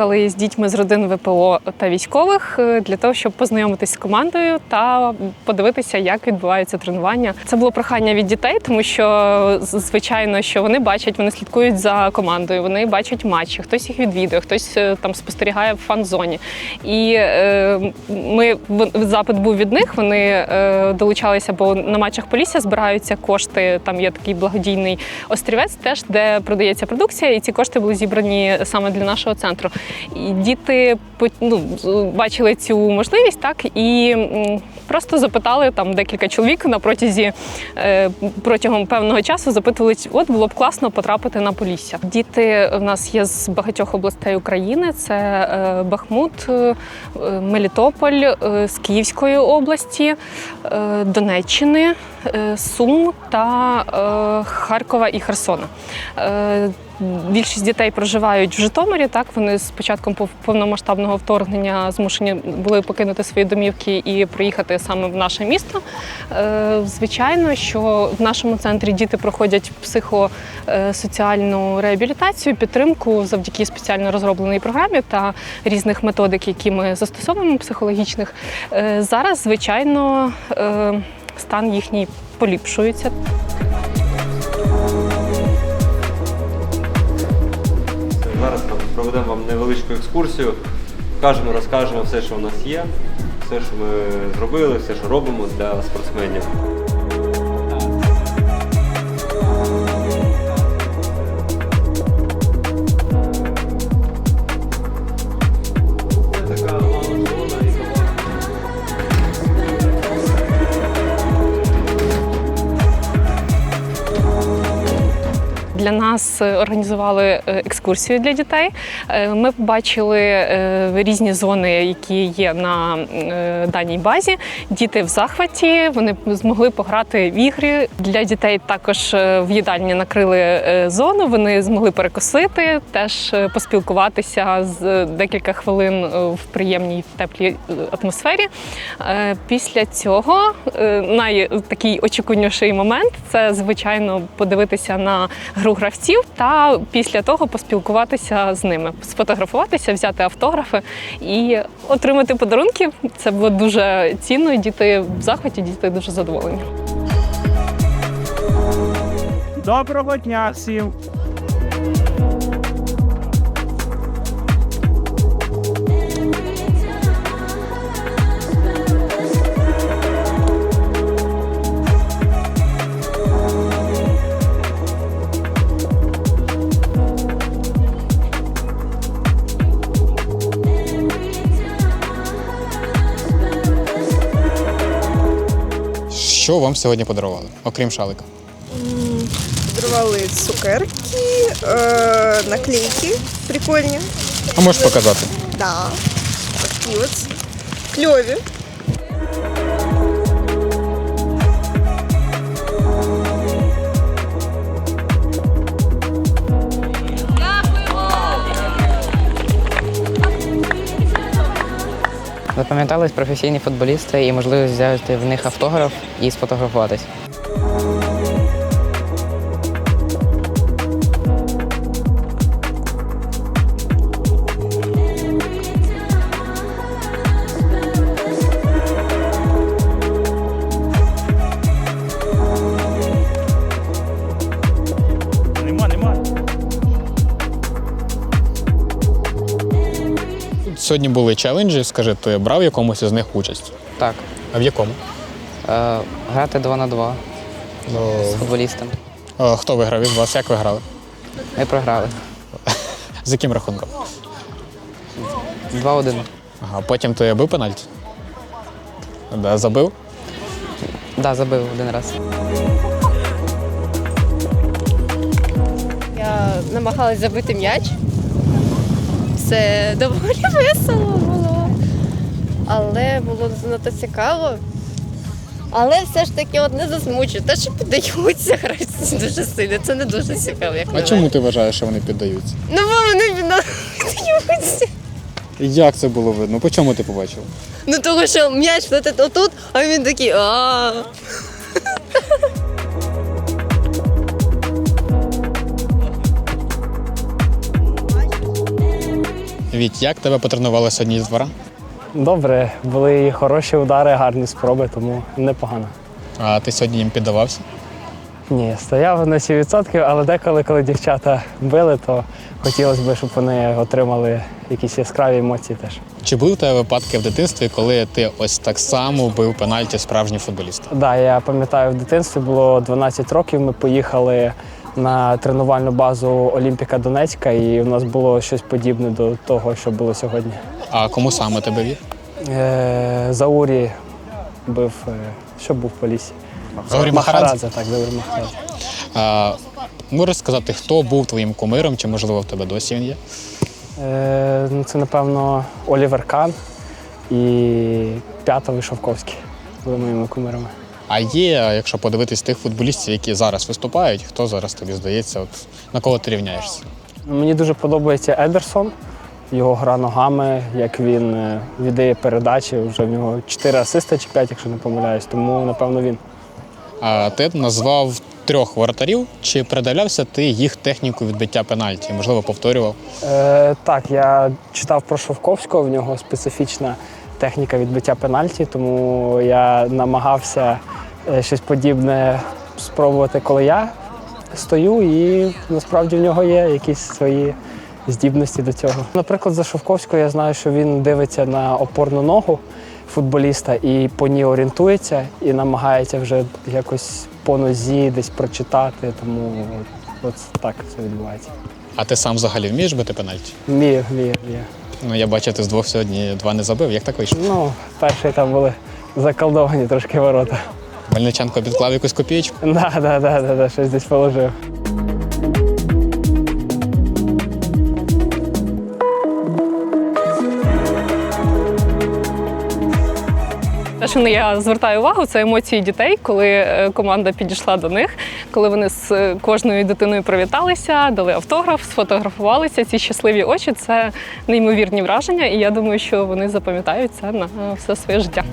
приїхали з дітьми з родин ВПО та військових е, для того, щоб познайомитись з командою та подивитися, як відбуваються тренування. Це було прохання від дітей, тому що звичайно, що вони бачать, вони слідкують за командою, вони бачать матчі, хтось їх відвідує, хтось е, там спостерігає в фан-зоні. І е, ми запит був від них. Вони е, долучалися, бо на матчах Полісся збираються кошти. Там є такий благодійний острівець, теж де продається продукція, і ці кошти були зібрані саме для нашого центру. Діти ну, бачили цю можливість, так і просто запитали там декілька чоловік на протязі е, протягом певного часу. Запитували, от було б класно потрапити на Полісся. Діти в нас є з багатьох областей України: це е, Бахмут, е, Мелітополь, з Київської області, Донеччини, Сум та Харкова і Херсона. Е, Більшість дітей проживають в Житомирі. Так вони з початком повномасштабного вторгнення змушені були покинути свої домівки і приїхати саме в наше місто. Е, Звичайно, що в нашому центрі діти проходять психосоціальну реабілітацію, підтримку завдяки спеціально розробленій програмі та різних методик, які ми застосовуємо психологічних. Е, Зараз, звичайно, е, стан їхній поліпшується. Зараз проведемо вам невеличку екскурсію, покажемо, розкажемо все, що у нас є, все, що ми зробили, все, що робимо для спортсменів. Нас е, організували е, екскурсію для дітей. Е, Ми побачили різні зони, які є на даній базі. Діти в захваті, вони змогли пограти в ігри. Для дітей також в їдальні накрили зону. Вони змогли перекусити, теж поспілкуватися з декілька хвилин в приємній теплій атмосфері. Після цього найтакий очікуваніший момент це звичайно подивитися на гру гравців та після того поспілкуватися з ними, сфотографуватися, взяти автографи і отримати подарунки. Це було дуже цінно. Діти в захваті, діти дуже задоволені. Доброго дня всім! Що вам сьогодні подарували, окрім шалика? Подарували цукерки, е, наклейки прикольні. А можеш показати? Да. Такі от кльові. Запам'ятались професійні футболісти і можливість взяти в них автограф і сфотографуватись. Сьогодні були челенджі. Скажи, ти брав в якомусь із них участь? Так, А в якому? е, грати 2 на 2 Ну, з футболістами. е, хто виграв із вас? Як ви грали? Ми програли. З яким рахунком? 2-1. Ага, потім ти бив пенальті? Да, забив? Да, забив один раз. Я намагалась забити м'яч. Це доволі весело було. Але було занадто цікаво. Але все ж таки от не засмучує. Те, що піддаються гравці дуже сильно. Це не дуже цікаво, як на А мене. чому ти вважаєш, що вони піддаються? Ну, бо вони піддаються. Як це було видно? По чому ти побачив? Ну того, що м'яч летить отут, а він такий а. Віть, як тебе потренували сьогодні з двора? Добре, були хороші удари, гарні спроби, тому непогано. А ти сьогодні їм піддавався? Ні, стояв на 7%, але деколи, коли дівчата били, то хотілося б, щоб вони отримали якісь яскраві емоції теж. Чи були у тебе випадки в дитинстві, коли ти ось так само бив пенальті справжній футболіст? Так, да, я пам'ятаю, в дитинстві було 12 років. Ми поїхали на тренувальну базу Олімпіка Донецька, і у нас було щось подібне до того, що було сьогодні. А кому саме тебе вів? Е, Заурі бив, е, що був по лісі? Заурі Махарадзе? Махарадзе, так, Заурі Махарадзе. А, можеш сказати, хто був твоїм кумиром, чи можливо в тебе досі він є? Е, ну, це, напевно, Олівер Кан і П'ятовий Шовковський були моїми кумирами. А є, якщо подивитись тих футболістів, які зараз виступають, хто зараз тобі здається, от на кого ти рівняєшся? Мені дуже подобається Едерсон, його гра ногами, як він е, віддає передачі. Вже в нього 4 асисти чи 5, якщо не помиляюсь, тому напевно він. А ти назвав трьох воротарів. Чи передивлявся ти їх техніку відбиття пенальті? Можливо, повторював? Е, так, я читав про Шовковського, в нього специфічна техніка відбиття пенальті, тому я намагався щось подібне спробувати, коли я стою, і насправді в нього є якісь свої здібності до цього. Наприклад, за Шовковського я знаю, що він дивиться на опорну ногу футболіста і по ній орієнтується і намагається вже якось по нозі десь прочитати. Тому от, от так це відбувається. А ти сам взагалі вмієш бити пенальті? Вмію, вмію, вмію. Ну я бачу, ти з двох сьогодні два не забив. Як так вийшло? Ну, перші там були заколдовані трошки ворота. Мельниченко підклав якусь копієчку. Да, да, да, да, да, щось десь положив. Те, що я звертаю увагу, це емоції дітей, коли е, команда підійшла до них, коли вони з е, кожною дитиною привіталися, дали автограф, сфотографувалися. Ці щасливі очі це неймовірні враження, і я думаю, що вони запам'ятають це на е, все своє життя.